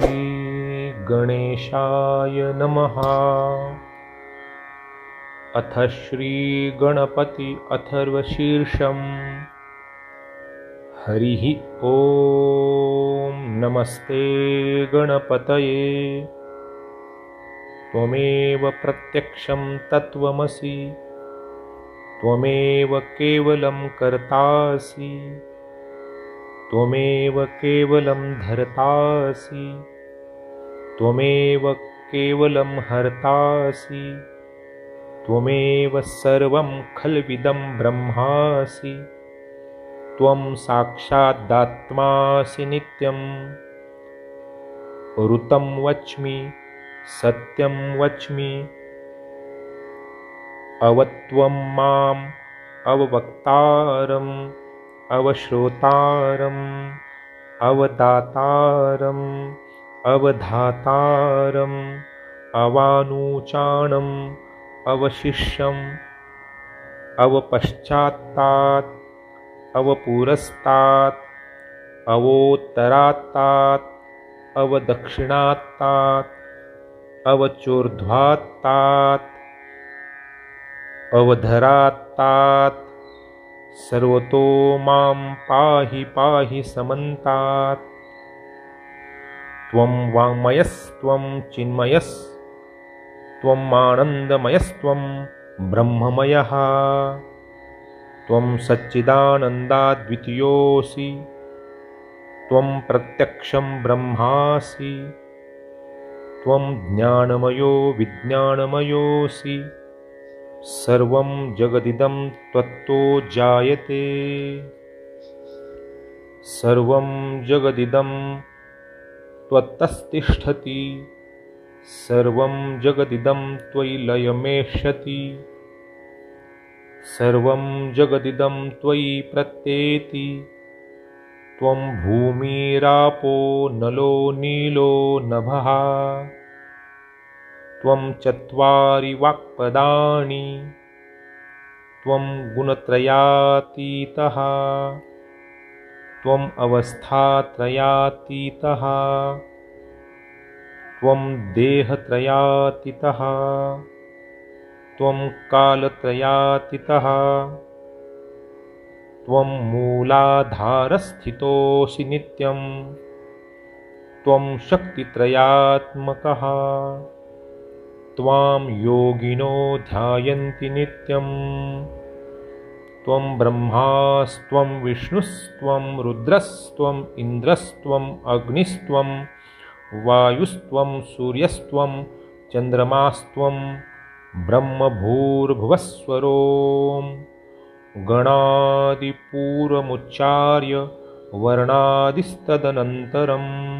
श्रीगणेशाय नमः। अथ श्रीगणपति अथर्वशीर्षम्। हरिः ॐ नमस्ते गणपतये। त्वमेव प्रत्यक्षं तत्त्वमसि। त्वमेव केवलं कर्तासि त्वमेव केवलं धर्तासि। त्वमेव केवलं हर्तासि। त्वमेव सर्वं खल्विदं ब्रह्मासि। त्वं साक्षादात्मासि नित्यम् ऋतं वच्मि सत्यं वच्मि। अवत्वं माम् अववक्तारम् अवश्रोतारम् अवदातारम् अवधातारम् अवानूचाणम् अवशिष्यम् अवपश्चात्तात् अवपुरस्तात् अवोत्तरात्तात् अवदक्षिणात्तात् अवचोर्ध्वात्तात् अवधरात्तात् सर्वतो मां पाहि पाहि समन्तात्। त्वं वाङ्मयस्त्वं चिन्मयस्त्वम् आनन्दमयस्त्वं ब्रह्ममयः। त्वं सच्चिदानन्दाद्वितीयोऽसि त्वं प्रत्यक्षं ब्रह्मासि त्वं ज्ञानमयो विज्ञानमयोऽसि सर्वं जगदिदं त्वत्तो जायते। सर्वं जगदिदं त्वत्तस्तिष्ठति। सर्वं जगदिदं त्वयि लयमेष्यति। सर्वं जगदिदं त्वयि प्रत्येति। त्वं भूमिरापो नलो नीलो नभः त्वं चत्वारि वाक्पदानि त्वं गुणत्रयातीतः त्वम् अवस्थात्रयातीतः त्वं देहत्रयातीतः त्वं कालत्रयातीतः त्वं मूलाधारस्थितोऽसि नित्यं त्वं शक्तित्रयात्मकः त्वां योगिनो ध्यायन्ति नित्यम्। त्वं ब्रह्मास्त्वं विष्णुस्त्वं रुद्रस्त्वम् इन्द्रस्त्वम् अग्निस्त्वं वायुस्त्वं सूर्यस्त्वं चन्द्रमास्त्वं ब्रह्मभूर्भुवस्वरो। गणादिपूर्वमुच्चार्य वर्णादिस्तदनन्तरम्।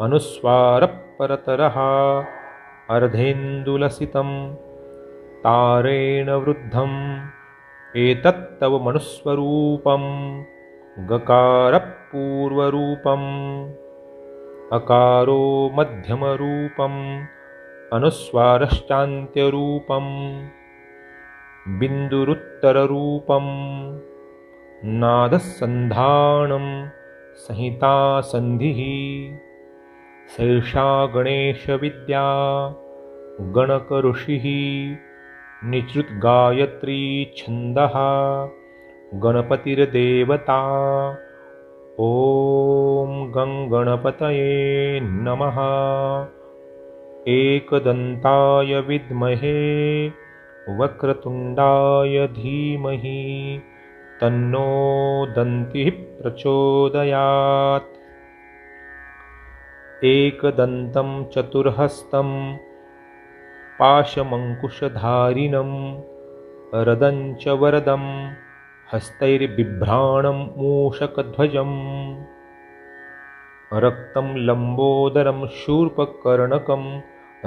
अनुस्वारपरतरः अर्धेन्दुलसितं तारेण वृद्धम् एतत्तव मनुस्वरूपं गकारपूर्वरूपम् अकारो मध्यमरूपम् अनुस्वारश्चान्त्यरूपम् बिन्दुरुत्तररूपं नादसन्धानं संहितासन्धिः सैषा गणेशविद्या गणकऋषिः निचृद्गायत्रीछन्दः गणपतिर्देवता ॐ गङ्गणपतये नमः। एकदन्ताय विद्महे वक्रतुण्डाय धीमहि तन्नो दन्तिः प्रचोदयात् एकदन्तं चतुर्हस्तं पाशमङ्कुशधारिणं रदञ्च वरदं हस्तैर्बिभ्राणं मूषकध्वजम् रक्तं लम्बोदरं शूर्पकर्णकं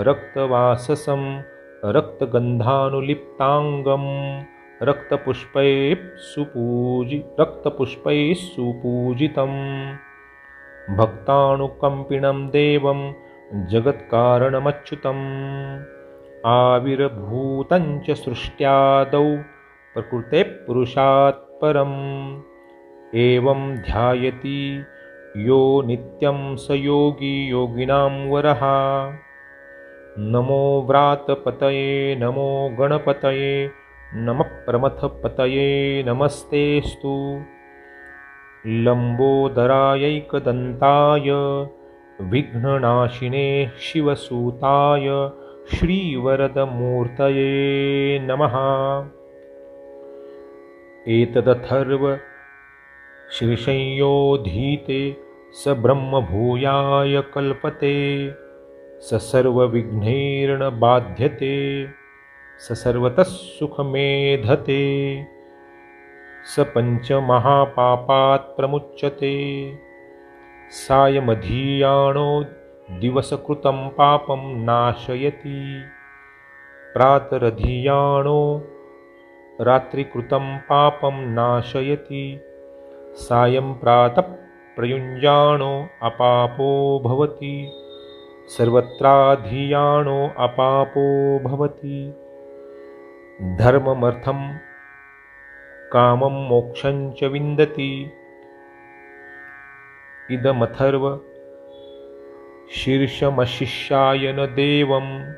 रक्तवाससं रक्तगन्धानुलिप्ताङ्गं रक्तपुष्पैः सुपूजि रक्तपुष्पैः सुपूजितम् भक्तानुकम्पिनं देवं जगत्कारणमच्युतम्। आविर्भूतञ्च सृष्ट्यादौ प्रकृते पुरुषात् परम्। एवं ध्यायति यो नित्यं स योगी योगिनां वरः। नमो व्रातपतये नमो गणपतये नमः प्रमथपतये नमस्तेऽस्तु लम्बोदरायैकदन्ताय विघ्ननाशिने शिवसूताय श्रीवरदमूर्तये नमः। एतदथर्वशीर्षंयोधीते स ब्रह्मभूयाय कल्पते स सर्वविघ्नैर्नबाध्यते स सर्वतः सुखमेधते स पञ्चमहापापात् प्रमुच्यते। सायमधीयाणो दिवसकृतं पापं नाशयति। प्रातरधीयाणो रात्रिकृतं पापं नाशयति। सायं प्रातः प्रयुञ्जाणो अपापो भवति। सर्वत्राधीयाणो अपापो भवति। धर्ममर्थं कामं मोक्षञ्च विन्दति। इदमथर्व शीर्षमशिष्याय न देवं।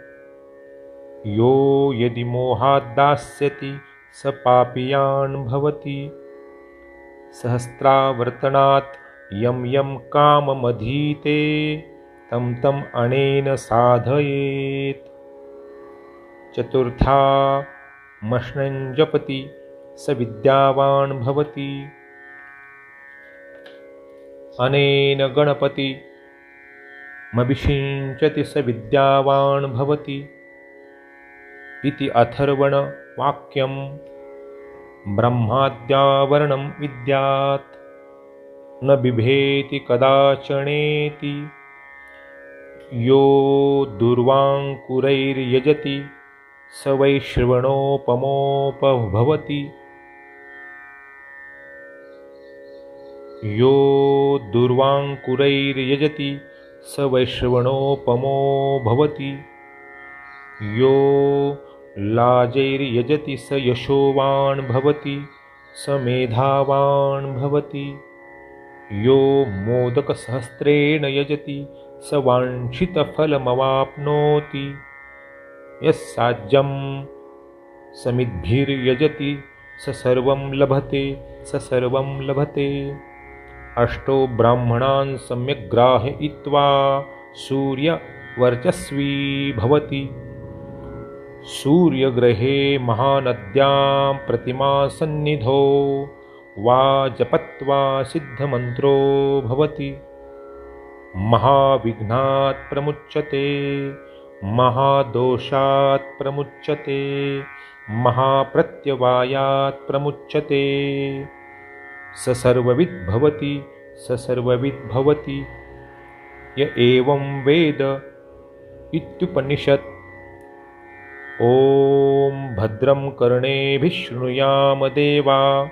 यो यदि मोहाद्दास्यति स पापीयान् भवति। सहस्रावर्तनात् यं यं काममधीते तं तम् अनेन साधयेत्। चतुर्था मश्नञ्जपति स विद्यावान् भवति। अनेन गणपति मभिषिञ्चति स विद्यावान् भवति। इति अथर्वणवाक्यं ब्रह्माद्यावरणं विद्यात्। न बिभेति कदाचनेति यो दुर्वाङ्कुरैर्यजति स वैश्रवणोपमोपभवति यो दुर्वाङ्कुरैर्यजति स वैश्रवणोपमो भवति। यो लाजैर्यजति स यशोवान् भवति स मेधावान् भवति। यो मोदकसहस्रेण यजति स वाञ्छितफलमवाप्नोति। यस्साज्यं समिद्भिर्यजति स सर्वं लभते स सर्वं लभते अष्टो ब्राह्मणान् सम्यक् ग्राहयित्वा सूर्यवर्चस्वी भवति। सूर्यग्रहे महानद्यां प्रतिमासन्निधौ वा जपत्वा सिद्धमन्त्रो भवति। महाविघ्नात् प्रमुच्यते महादोषात् प्रमुच्यते महाप्रत्यवायात् प्रमुच्यते स सर्वविद्भवति स सर्वविद्भवति य एवं वेद इत्युपनिषत्। ॐ भद्रं कर्णेभिः शृणुयाम देवा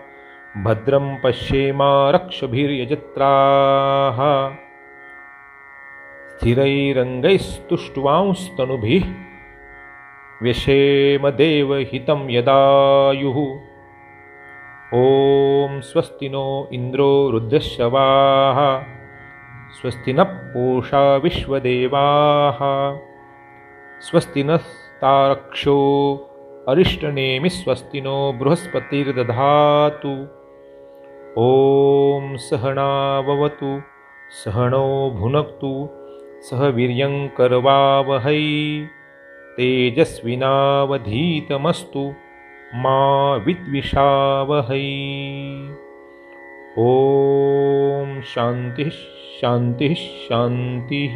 भद्रं पश्येमारक्षभिर्यजत्राः। स्थिरैरङ्गैस्तुष्ट्वांस्तनुभिः व्यशेमदेवहितं यदायुः ॐ स्वस्ति नो इन्द्रो रुद्रशवाः स्वस्ति नः पूषा विश्वदेवाः स्वस्ति नस्तारक्षो अरिष्टनेमि स्वस्ति नो बृहस्पतिर्दधातु। ॐ सहनावतु सहनो भुनक्तु सह वीर्यङ्करवावहै तेजस्विनावधीतमस्तु मा विद्विषावहै। ॐ शान्तिः शान्तिः शान्तिः